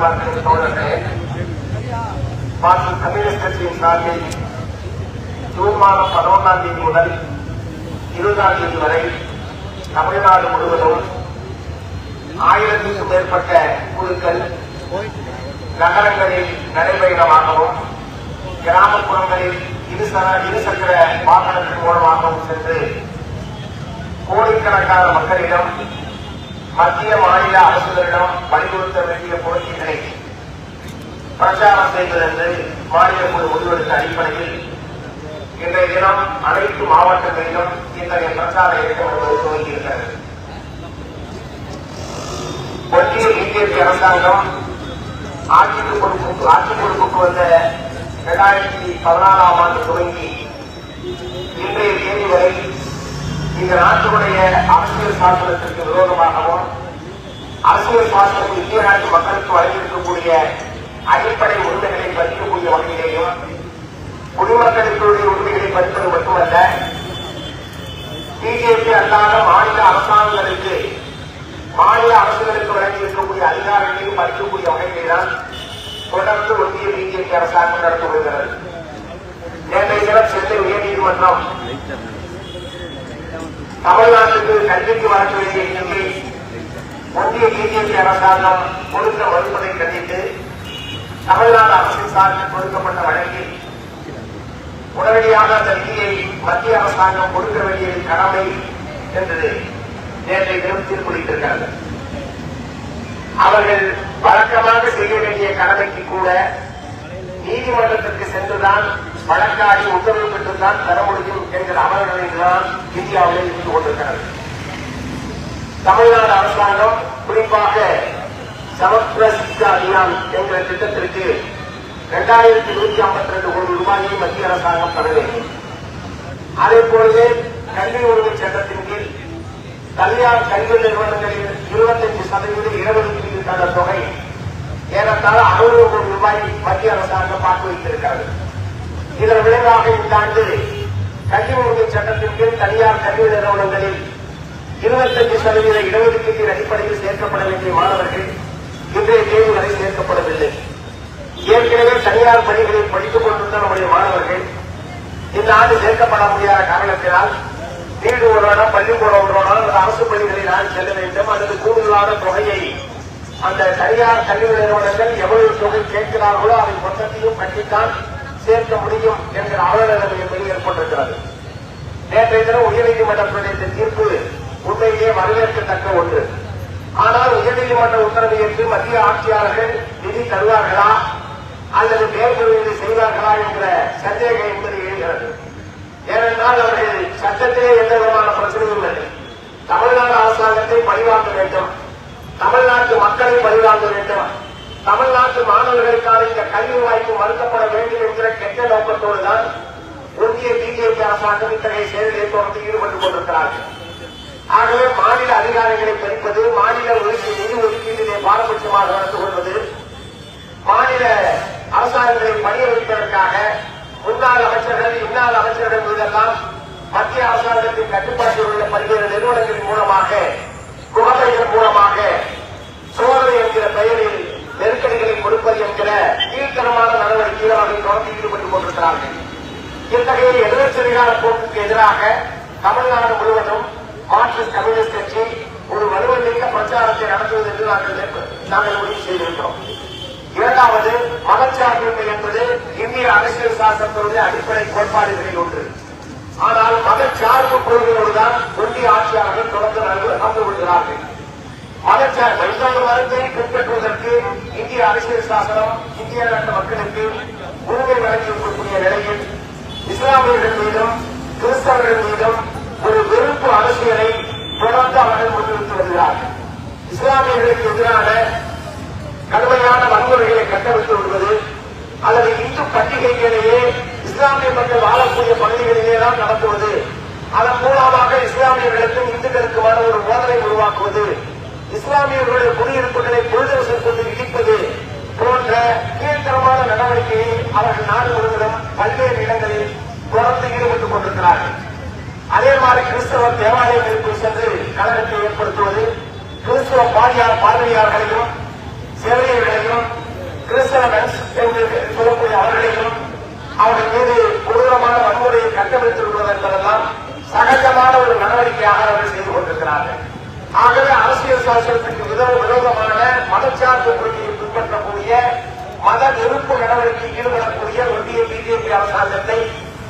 தாய்மார்கள் தோழர்களே Marxist communist கட்சியின் சார்பில் ஜூன் மாதம் பதினொன்றாம் தேதி முதல் இருபதாம் தேதி வரை தமிழ்நாடு முழுவதும் ஆயிரத்திற்கும் மேற்பட்ட குழுக்கள் நகரங்களில் நடைபயணமாகவும் கிராமப்புறங்களில் இருசர இருசக்கர வாகனத்தின் மூலமாகவும் சென்று கோடிக்கணக்கான மக்களிடம் மத்திய மாநில அரசுகளிடம் வலியுறுத்த வேண்டிய கோரிக்கைகளை பிரச்சாரம் செய்வதென்று மாநில குழு முடிவெடுத்த அடிப்படையில் இன்றைய தினம் அனைத்து மாவட்டங்களிலும் இத்தகைய பிரச்சார இயக்கம் வருவது துவங்கியிருக்கிறது. ஒன்றிய பிஜேபி அரசாங்கம் ஆட்சிக்கு பொறுப்புக்கு ஆட்சி பொறுப்புக்கு வந்த இரண்டாயிரத்தி பதினாறாம் ஆண்டு துவங்கி இன்றைய தேதி வரை இந்த நாட்டினுடைய அரசியல் சாசனத்திற்கு விரோதமாகவும் அரசியல் சாசனம் இந்திய நாட்டு மக்களுக்கு வழங்கியிருக்கக்கூடிய அடிப்படை உரிமைகளை பறிக்கக்கூடிய வகையிலேயும் குடிமக்களுடைய உரிமைகளை பறிப்பது மட்டுமல்ல பிஜேபி அல்லாத மாநில அரசாங்கங்களுக்கு மாநில அரசுகளுக்கு வழங்கியிருக்கக்கூடிய அதிகாரங்களையும் பறிக்கக்கூடிய வகையிலேதான் தொடர்ந்து ஒன்றிய பிஜேபி அரசாங்கம் நடத்தி வருகிறது. நேற்றைய தினம் சென்னை உயர்நீதிமன்றம் தமிழ்நாட்டுக்கு கல்விக்கு வழங்க வேண்டிய நிதியை மத்திய பிஜேபி அரசாங்கம் கொடுக்க மறுப்பதை கண்டித்து தமிழ்நாடு அரசின் சார்பில் கொடுக்கப்பட்ட வழக்கில் உடனடியாக அந்த நிதியை மத்திய அரசாங்கம் கொடுக்க வேண்டியது கடமை என்று நேற்றைய தினம் தீர்ப்பளித்திருக்கிறார்கள் அவர்கள் வழக்கமாக செய்ய வேண்டிய கடமைக்கு கூட நீதிமன்றத்திற்கு சென்றுதான் வழக்காடி உத்தரவு பெற்றுத்தான் தர முடியும் என்கிற அமர்வுகளில்தான் இந்தியாவிலே இருந்து கொண்டிருக்கிறது. தமிழ்நாடு அரசாங்கம் குறிப்பாக சமஸ்கிர சிக்ஷா அபியான் என்கிற திட்டத்திற்கு இரண்டாயிரத்தி நூற்றி ஐம்பத்தி ரெண்டு கோடி ரூபாயை மத்திய அரசாங்கம் தர வேண்டும் அதே போலவே கல்வி உரிமை சட்டத்தின் கீழ் கல்யாண கல்வி நிறுவனங்களில் இருபத்தஞ்சு சதவீத இடஒதுக்கீடுக்கான தொகை ஏறத்தாழ அறுபது கோடி ரூபாய் மத்திய அரசாங்கம் பார்த்து வைத்திருக்கிறது. இதன் விளைவாக இந்த ஆண்டு கல்வி உரிமை சட்டத்தின் கீழ் தனியார் கல்வி நிறுவனங்களில் இருபத்தஞ்சு சதவீத இடஒதுக்கீட்டின் அடிப்படையில் சேர்க்கப்பட வேண்டிய மாணவர்கள் இன்றைய தேதி வரை சேர்க்கப்படவில்லை. ஏற்கனவே தனியார் பள்ளிகளில் படித்துக் கொண்டிருந்த நம்முடைய மாணவர்கள் இந்த ஆண்டு சேர்க்கப்பட முடியாத காரணத்தினால் வீடு ஒரு பள்ளிக்கூடம் ஒரு அல்லது அரசு பள்ளிகளில் நான் செல்ல வேண்டும். அல்லது கூடுதலான தொகையை அந்த தனியார் கல்வி நிறுவனங்கள் எவ்வளவு தொகை கேட்கிறார்களோ அதை மொத்தத்தையும் கட்டித்தான் சேர்க்க முடியும் என்கிற அவலநிலை என்பது ஏற்பட்டிருக்கிறது. நேற்றைய தினம் உயர்நீதிமன்றத்துடைய இந்த தீர்ப்பு உண்மையிலேயே வரவேற்கத்தக்க ஒன்று. ஆனால் உயர்நீதிமன்ற உத்தரவை ஏற்று மத்திய ஆட்சியாளர்கள் நிதி தருவார்களா? அல்லது மேல்முறையீடு செய்வார்களா என்கிற சந்தேகம் என்பது எழுகிறது. ஏனென்றால் அவர்கள் சட்டத்திலே எந்த விதமான பிரச்சனையும் இல்லை. தமிழ்நாடு அரசாங்கத்தை பழிவாங்க வேண்டும். தமிழ்நாட்டு மக்களை பழிவாங்க வேண்டும். தமிழ்நாட்டு மாணவர்களுக்கான இந்த கல்வி வாய்ப்பு மறுக்கப்பட வேண்டும் என்கிற கெட்ட நோக்கத்தோடு தான் ஒன்றிய பிஜேபி அரசாங்கம் இத்தகைய செயல்களை தொடர்ந்து ஈடுபட்டுக் கொண்டிருக்கிறார்கள். ஆகவே மாநில அதிகாரிகளை பறிப்பது மாநில ஒதுக்கீடு நிதி ஒதுக்கீட்டிலே பாரபட்சமாக நடந்து கொள்வது மாநில அரசாங்கங்களை பணிய வைப்பதற்காக முன்னாள் அமைச்சர்கள் இன்னாள் அமைச்சர்கள் மீதெல்லாம் மத்திய அரசாங்கத்தின் கட்டுப்பாட்டில் உள்ள பல்வேறு நிறுவனங்களின் மூலமாக முகமைகள் மூலமாக சோதனை என்கிற பெயரில் நெருக்கடிகளை கொடுப்பது என்கிற கீழ்த்தனமான நடவடிக்கையில் அவர்கள் தொடர்ந்து ஈடுபட்டுக் கொண்டிருக்கிறார்கள். இத்தகைய எதிர்ச்சரிகால போக்குக்கு எதிராக தமிழ்நாடு முழுவதும் மார்க்சிஸ்ட் கம்யூனிஸ்ட் கட்சி ஒரு வலுவமிக்க பிரச்சாரத்தை நடத்துவது என்று நாங்கள் நாங்கள் முடிவு செய்திருக்கிறோம். இரண்டாவது மதச்சார்பின்மை என்பது இந்திய அரசியல் சாசனத்தினுடைய அடிப்படை கோட்பாடுகளில் ஒன்று. ஆனால் மதச்சார்பு கொள்கையோடுதான் ஒன்றிய ஆட்சியாளர்கள் தொடர்ந்து நடந்து நடந்து கொள்கிறார்கள். மதச்சார்பு இஸ்லாமிய மதத்தை பின்பற்றுவதற்கு இந்திய அரசியல் சாசனம் இந்திய நாட்டு மக்களுக்கு உரிமை வழங்கியிருக்கக்கூடிய நிலையில் இஸ்லாமியர்கள் மீதும் கிறிஸ்தவர்கள் மீதும் ஒரு வெறுப்பு அரசியலை தொடர்ந்து அவர்கள் முன்னிறுத்தி வருகிறார்கள். இஸ்லாமியர்களுக்கு எதிரான கடுமையான வன்முறைகளை கட்டவிழ்த்து விடுவது அல்லது இந்து பண்டிகைகளிலேயே இஸ்லாமிய மக்கள் வாழக்கூடிய பகுதிகளிலே தான் நடத்துவது அதன் மூலமாக இஸ்லாமியர்களுக்கும் இந்துக்களுக்குமான ஒரு மோதலை உருவாக்குவது இஸ்லாமியர்களுடைய குடியிருப்புகளை புரிதவசம் கொண்டு இடிப்பது போன்ற நடவடிக்கையை அவர்கள் நாடு முழுவதும் பல்வேறு இடங்களில் தொடர்ந்து ஈடுபட்டுக் கொண்டிருக்கிறார்கள். அதே மாதிரி கிறிஸ்தவ தேவாலயங்களுக்குள் சென்று கழகத்தை ஏற்படுத்துவது கிறிஸ்தவ பாடியார் பார்வையாளர்களையும் சேவையர்களையும் மென்ஸ் என்று சொல்லக்கூடிய அவர்களையும் அவர்கள் மீது கொடூரமான வன்முறையை கட்டமைத்திருப்பது என்பதெல்லாம் சகஜமான ஒரு நடவடிக்கையாக அவர்கள் செய்து கொண்டிருக்கிறார்கள். ஆகவே அரசியல் சாசனத்துக்கு விதோ விரோதமான மதச்சார்பு கொள்கையை மத வெறுப்பு நடவடிக்கை ஈடுபடக்கூடிய ஒன்றிய பிஜேபி அரசாங்கத்தை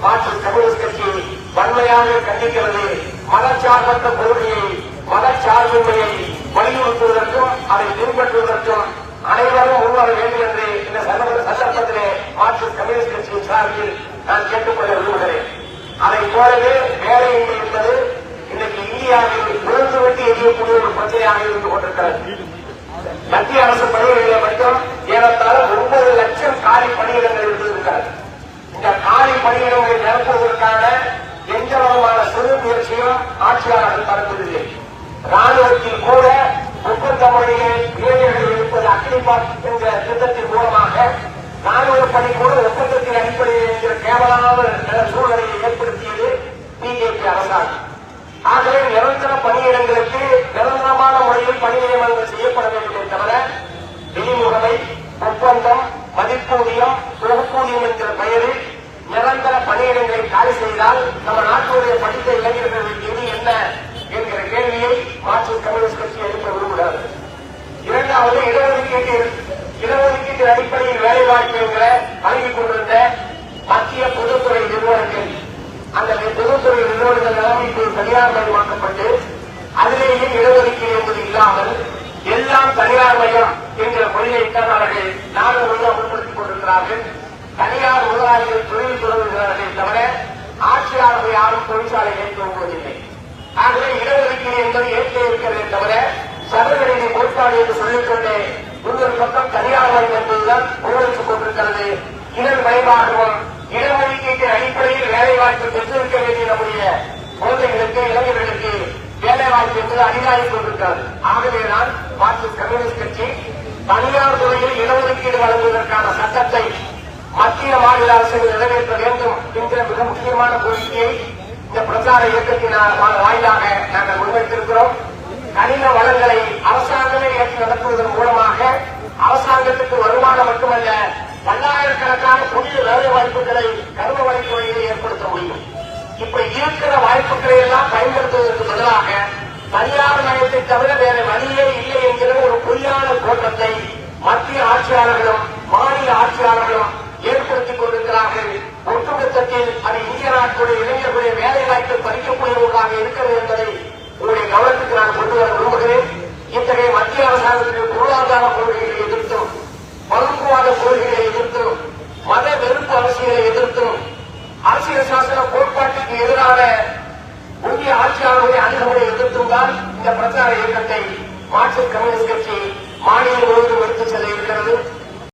மாற்று கம்யூனிஸ்ட் கட்சி வன்மையாக கண்டிக்கிறது. மதச்சார்பற்ற கொள்கையை மதச்சார்பின்மையை வலியுறுத்துவதற்கும் அதை பின்பற்றுவதற்கும் அனைவரும் முன்வர வேண்டும் என்று இந்த சந்தர்ப்ப- சந்தர்ப்பத்திலே மாற்று கம்யூனிஸ்ட் கட்சியின் சார்பில் நான் கேட்டுக்கொள்ள விரும்புகிறேன். அதை போலவே வேலை என்பது இன்னைக்கு இந்தியாவில் விழுந்து வெட்டி எரியக்கூடிய ஒரு பிரச்சனையாக இருந்து கொண்டிருக்கிறது. மத்திய அரசு பணிகளிலே மட்டும் ஏறத்தாழ காலி பணியிடங்கள் இருந்திருக்கிறது இந்த காலி பணியிடங்களை நிரப்புவதற்கான எந்த விதமான சிறு முயற்சியும் ஆட்சியாளர்கள் தரப்பதில்லை இடஒதுக்கீட்டு அடிப்படையில் வேலைவாய்ப்பு வாய்ப்புகளை வழங்கிக் கொண்டிருந்த மத்திய பொதுத்துறை நிறுவனங்கள். அந்த பொதுத்துறை நிறுவனங்கள் எல்லாம் தனியார் மயமாக்கப்பட்டு அதிலேயே இடஒதுக்கீடு என்பது இல்லாமல் எல்லாம் தனியார் மயம் என்கிற கொள்கையைத்தான் அவர்கள் நாடு முழுவதும் அமல்படுத்திக் கொண்டிருக்கிறார்கள். தனியார் முதலாளிகள் தொழில் தொடங்குகிறார்கள் தவிர ஆட்சியாளர்கள் யாரும் தொழிற்சாலைகளை துவங்குவதில்லை ஆகவே இடஒதுக்கீடு என்பது ஏற்கே இருக்கிறதே தவிர சபைகளின் கோட்பாடு என்று சொல்லிக்கொண்டே மயம் என்பதுதான் கொண்டிருக்கிறது. இதன் மயமாகவும் இடஒதுக்கீட்டின் அடிப்படையில் வேலைவாய்ப்பு பெற்றிருக்க வேண்டிய நம்முடைய குழந்தைகளுக்கு இளைஞர்களுக்கு வேலைவாய்ப்பு என்பது அதிகாரிக் கொண்டிருக்கிறது. ஆகவேதான் மார்க்சிஸ்ட் கம்யூனிஸ்ட் கட்சி தனியார் துறையில் இடஒதுக்கீடு வழங்குவதற்கான சட்டத்தை மத்திய மாநில அரசு நிறைவேற்ற வேண்டும் என்ற மிக முக்கியமான கோரிக்கையை இந்த பிரச்சார இயக்கத்தின் வாயிலாக நாங்கள் முன்வைத்திருக்கிறோம். கனிம வளங்களை அரசாங்கமே ஏற்று நடத்துவதன் மூலமாக வேலை வாய்ப்புகளை கரும வழித்துறையிலே ஏற்படுத்த முடியும். இப்ப இருக்கிற வாய்ப்புகளை எல்லாம் பயன்படுத்துவதற்கு பதிலாக தனியார் மயத்தை தவிர வேற வழியே இல்லை என்கிற ஒரு பொய்யான தோற்றத்தை மத்திய ஆட்சியாளர்களும் மாநில ஆட்சியாளர்களும் ஏற்படுத்திக் கொண்டிருக்கிறார்கள். ஒட்டுமொத்தத்தில் அது இந்திய நாட்டுடைய இளைஞர்களுடைய வேலை வாய்ப்பை பறிக்கக்கூடிய ஒன்றாக இருக்கிறது என்பதை உங்களுடைய கவனத்துக்கு நான் கொண்டு வர விரும்புகிறேன். இத்தகைய மத்திய அரசாங்கத்தினுடைய பொருளாதார கொள்கைகளை எதிர்த்தும் வரும் வெறுப்பு எதிர்த்தும் அரசியல் சாசன கோட்பாட்டுக்கு எதிரான இந்திய ஆட்சியாளருடைய அணுகுமுறை எதிர்த்தும் தான் இந்த பிரச்சார இயக்கத்தை மார்க்சிஸ்ட் கம்யூனிஸ்ட் கட்சி மாநிலம் முழுவதும் எடுத்துச் செல்ல இருக்கிறது.